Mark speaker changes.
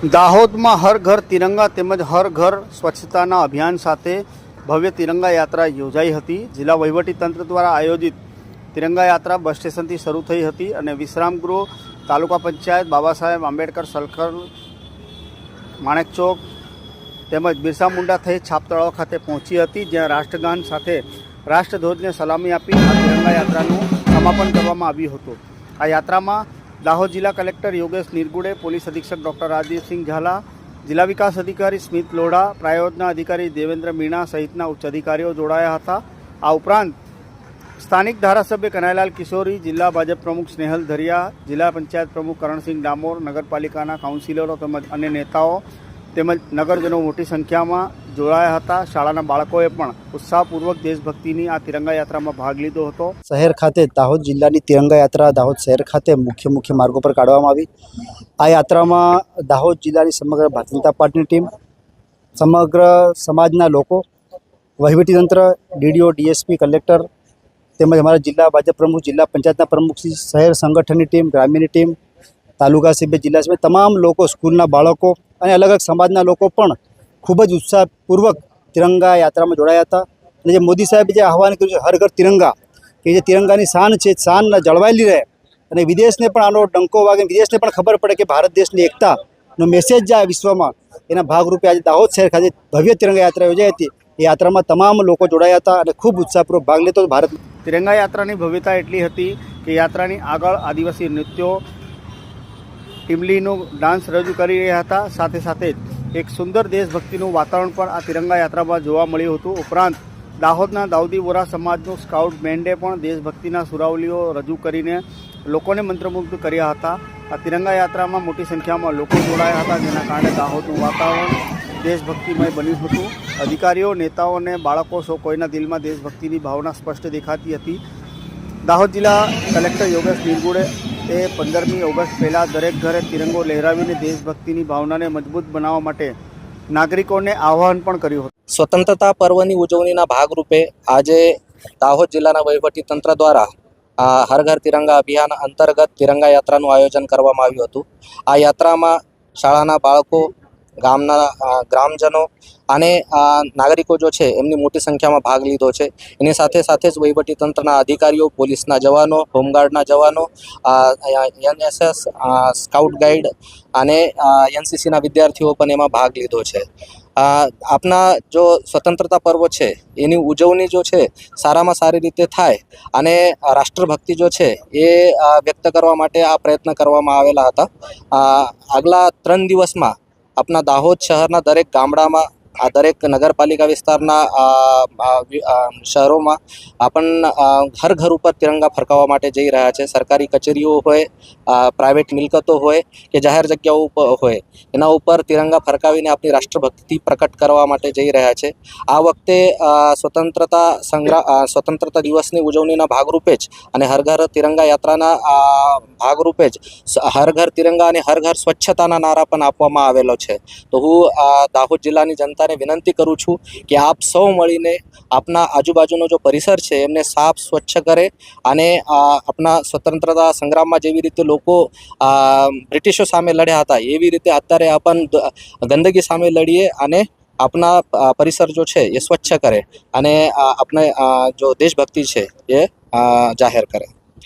Speaker 1: દાહોદમાં હર ઘર તિરંગા તેમજ હર ઘર સ્વચ્છતાના અભિયાન સાથે ભવ્ય તિરંગા યાત્રા યોજાઈ હતી. જિલ્લા વહીવટી તંત્ર દ્વારા આયોજિત તિરંગા યાત્રા બસ સ્ટેશનથી શરૂ થઈ હતી અને વિશ્રામગૃહ તાલુકા પંચાયત, બાબા સાહેબ આંબેડકર સર્કલ માણેક ચોક તેમજ બિરસા મુંડા થઈ છાપ તળાવ ખાતે પહોંચી હતી, જ્યાં રાષ્ટ્રગાન સાથે રાષ્ટ્રધ્વજને સલામી આપી આ તિરંગા યાત્રાનું સમાપન કરવામાં આવ્યું હતું. આ યાત્રામાં દાહોદ જિલ્લા કલેક્ટર યોગેશ નિરગુડે પોલીસ અધિક્ષક ડૉક્ટર રાજદીપસિંહ ઝાલા જિલ્લા વિકાસ અધિકારી સ્મિત લોઢા પ્રાયોજના અધિકારી દેવેન્દ્ર મીણા સહિતના ઉચ્ચ અધિકારીઓ જોડાયા હતા. આ ઉપરાંત સ્થાનિક ધારાસભ્ય કનાઈલાલ કિશોરી, જિલ્લા ભાજપ પ્રમુખ સ્નેહલ ધરિયા, જિલ્લા પંચાયત પ્રમુખ કરણસિંહ ડામોર, નગરપાલિકાના કાઉન્સિલરો તેમજ અન્ય નેતાઓ તેમજ નગરજનો મોટી સંખ્યામાં જોડાયા હતા. શાળાના બાળકોએ પણ ઉત્સાહપૂર્વક દેશભક્તિની આ તિરંગા યાત્રામાં ભાગ લીધો હતો.
Speaker 2: શહેર ખાતે દાહોદ જિલ્લાની તિરંગા યાત્રા દાહોદ શહેર ખાતે મુખ્ય મુખ્ય માર્ગો પર કાઢવામાં આવી. આ યાત્રામાં દાહોદ જિલ્લાની સમગ્ર ભારતીય જનતા પાર્ટીની ટીમ, સમગ્ર સમાજના લોકો વહીવટીતંત્ર ડીડીઓ, ડીએસપી, કલેક્ટર તેમજ અમારા જિલ્લા ભાજપ પ્રમુખ, જિલ્લા પંચાયતના પ્રમુખ શહેર સંગઠનની ટીમ, ગ્રામ્યની ટીમ, તાલુકા સભ્ય, જિલ્લા સભ્ય, તમામ લોકો, સ્કૂલના બાળકો અને અલગ અલગ સમાજના લોકો પણ ખૂબ જ ઉત્સાહપૂર્વક તિરંગા યાત્રામાં જોડાયા હતા. અને જે મોદી સાહેબે જે આહવાન કર્યું છે, હર ઘર તિરંગા કે જે તિરંગાની શાન છે, શાન જળવાયેલી રહે. અને વિદેશને પણ આનો ડંકો વાગે, વિદેશને પણ ખબર પડે કે ભારત દેશની એકતાનો મેસેજ જાય વિશ્વમાં. એના ભાગરૂપે આજે દાહોદ શહેર ખાતે ભવ્ય તિરંગા યાત્રા યોજાઈ હતી. એ યાત્રામાં તમામ લોકો જોડાયા હતા અને ખૂબ ઉત્સાહપૂર્વક ભાગ લેતો ભારત.
Speaker 1: તિરંગા યાત્રાની ભવ્યતા એટલી હતી કે યાત્રાની આગળ આદિવાસી નૃત્યો, ટીમલીનું ડાન્સ રજૂ કરી રહ્યા હતા. સાથે સાથે જ એક સુંદર દેશભક્તિનું વાતાવરણ પણ આ તિરંગા યાત્રામાં જોવા મળ્યું હતું. ઉપરાંત, દાહોદના દાઉદી વોરા સમાજનું સ્કાઉટ બેન્ડે પણ દેશભક્તિના સુરાવલીઓ રજૂ કરીને લોકોને મંત્રમુગ્ધ કર્યા હતા. આ તિરંગા યાત્રામાં મોટી સંખ્યામાં લોકો જોડાયા હતા, જેના કારણે દાહોદનું વાતાવરણ દેશભક્તિમય બન્યું હતું. અધિકારીઓ, નેતાઓ અને બાળકો સૌ કોઈના દિલમાં દેશભક્તિની ભાવના સ્પષ્ટ દેખાતી હતી. દાહોદ જિલ્લા કલેક્ટર યોગેશ નિરગુડે એ પંદરમી ઓગસ્ટ પહેલાં દરેક ઘરે તિરંગો લહેરાવીને દેશભક્તિની ભાવનાને મજબૂત બનાવવા માટે નાગરિકોને આહવાન પણ કર્યું હતું.
Speaker 3: સ્વતંત્રતા પર્વની ઉજવણીના ભાગરૂપે આજે દાહોદ જિલ્લાના વહીવટી તંત્ર દ્વારા આ હર ઘર તિરંગા અભિયાન અંતર્ગત તિરંગા યાત્રાનું આયોજન કરવામાં આવ્યું હતું. આ યાત્રામાં શાળાના બાળકો ગામના ગ્રામજનો અને નાગરિકો જો છે, એમની મોટી સંખ્યામાં ભાગ લીધો છે. એની સાથે સાથે જ વહીવટી તંત્રના અધિકારીઓ, પોલીસના જવાનો, હોમગાર્ડના જવાનો એનએસએસ સ્કાઉટ ગાઈડ અને એનસીસીના વિદ્યાર્થીઓ પણ એમાં ભાગ લીધો છે. આપના જો સ્વતંત્રતા પર્વ છે, એની ઉજવણી જો છે, સારામાં સારી રીતે થાય અને રાષ્ટ્રભક્તિ જો છે, એ વ્યક્ત કરવા માટે આ પ્રયત્ન કરવામાં આવેલા હતા. આગલા ત્રણ દિવસમાં આપણા દાહોદ શહેરના દરેક ગામડામાં આ દરેક નગરપાલિકા વિસ્તારના શહેરોમાં આપણ ઘર ઘર ઉપર તિરંગા ફરકાવવા માટે જઈ રહ્યા છે. સરકારી કચેરીઓ હોય પ્રાઇવેટ મિલકતો હોય કે જાહેર જગ્યાઓ હોય, એના ઉપર તિરંગા ફરકાવીને આપણી રાષ્ટ્રભક્તિ પ્રકટ કરવા માટે જઈ રહ્યા છે. આ વખતે સ્વતંત્રતા સંગ્રહ સ્વતંત્રતા દિવસની ઉજવણીના ભાગરૂપે જ અને હર ઘર તિરંગા યાત્રાના ભાગરૂપે જ હર ઘર તિરંગા અને હર ઘર સ્વચ્છતાના નારા પણ આપવામાં આવેલો છે. તો હું દાહોદ જિલ્લાની જનતાને વિનંતી કરું છું કે આપ સૌ મળીને આપના આજુબાજુનો જો પરિસર છે, એમને સાફ સ્વચ્છ કરે અને આપણા સ્વતંત્રતા સંગ્રામમાં જેવી રીતે લોકો બ્રિટિશો સામે લડ્યા હતા, એવી રીતે અત્યારે આપણ ગંદકી સામે લડીએ અને આપના પરિસર જો છે, એ સ્વચ્છ કરે અને આપણે જો દેશભક્તિ છે, એ જાહેર કરે.